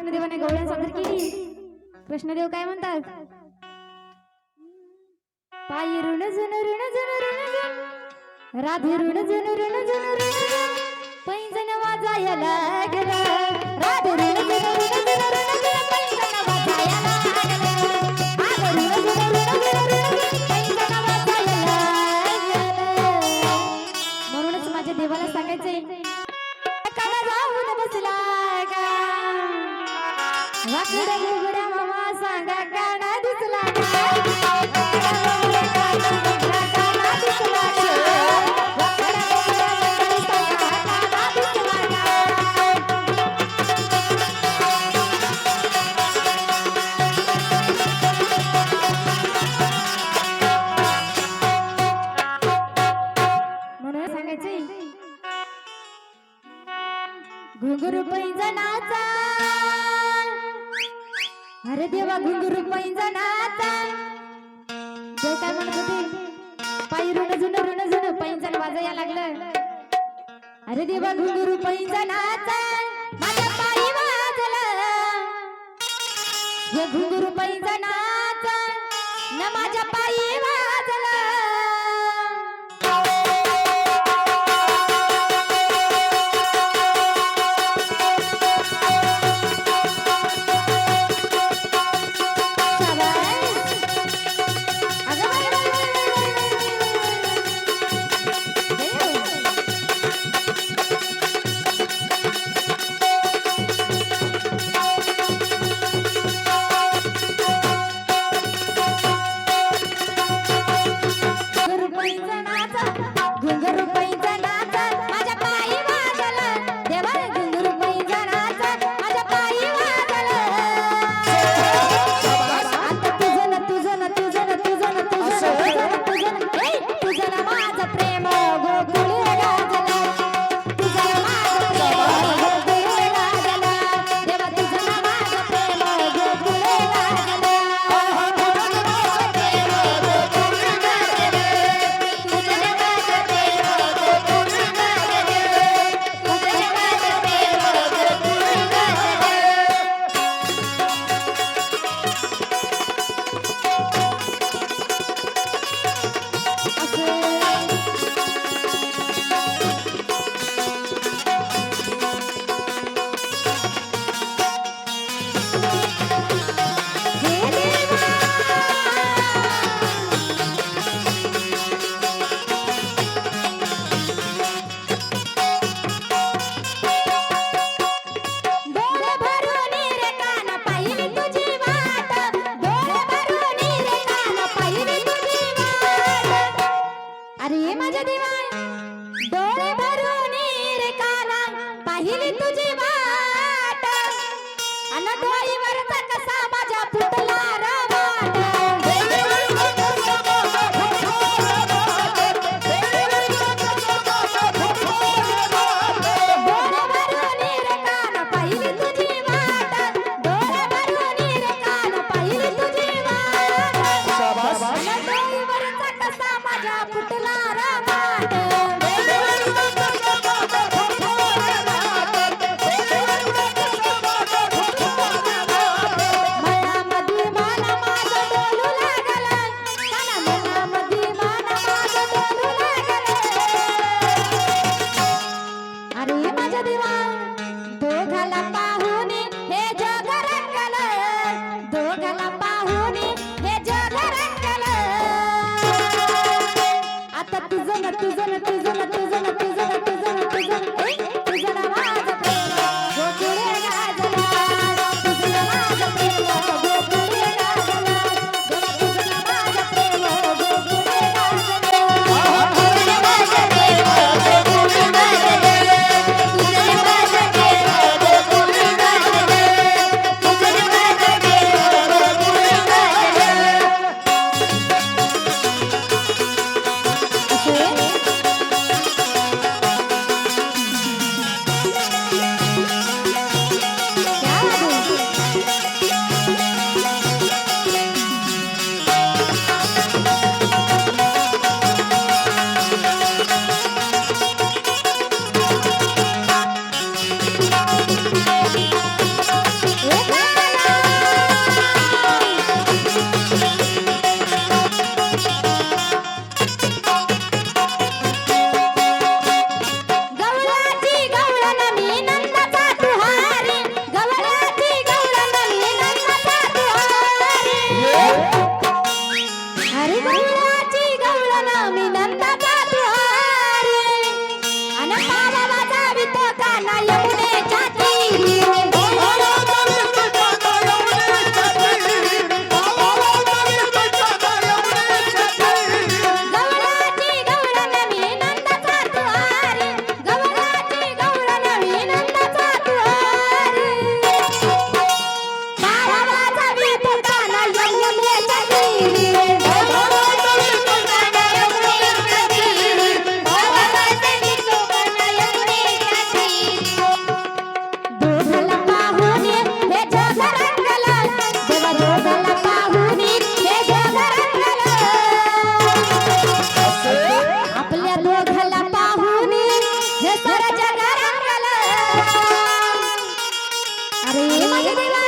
कृष्णदेवाने गवळ्या सादर केली. कृष्णदेव काय म्हणतात? पाय ऋण जन ऋण जन ऋण जन राधे ऋण जन ऋण जन ऋण पैजन वाजायला गेला वेगवेगळे अरे देवा घुंगरू पैंजणाचा. जय काय म्हणत होते? पायी रुण जुन रुण जुन पैंजण वाजायला लागलं. अरे देवा घुंगरू पैंजणाचा. माझ्या पायी वाजला. हे घुंगरू पैंजणा तुझे दिवा दोघाला पाहून हे जग रंगल दोघाला पाहून हे जग रंगल आता तुझं ना तुझं ना तुझं ना Give.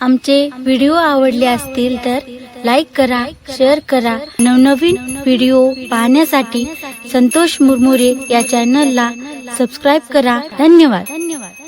आमचे व्हिडिओ आवडले असतील तर लाईक करा शेअर करा. नवनवीन व्हिडिओ पाहण्यासाठी संतोष मुरमुरे या चॅनलला सबस्क्राईब करा. धन्यवाद. धन्यवाद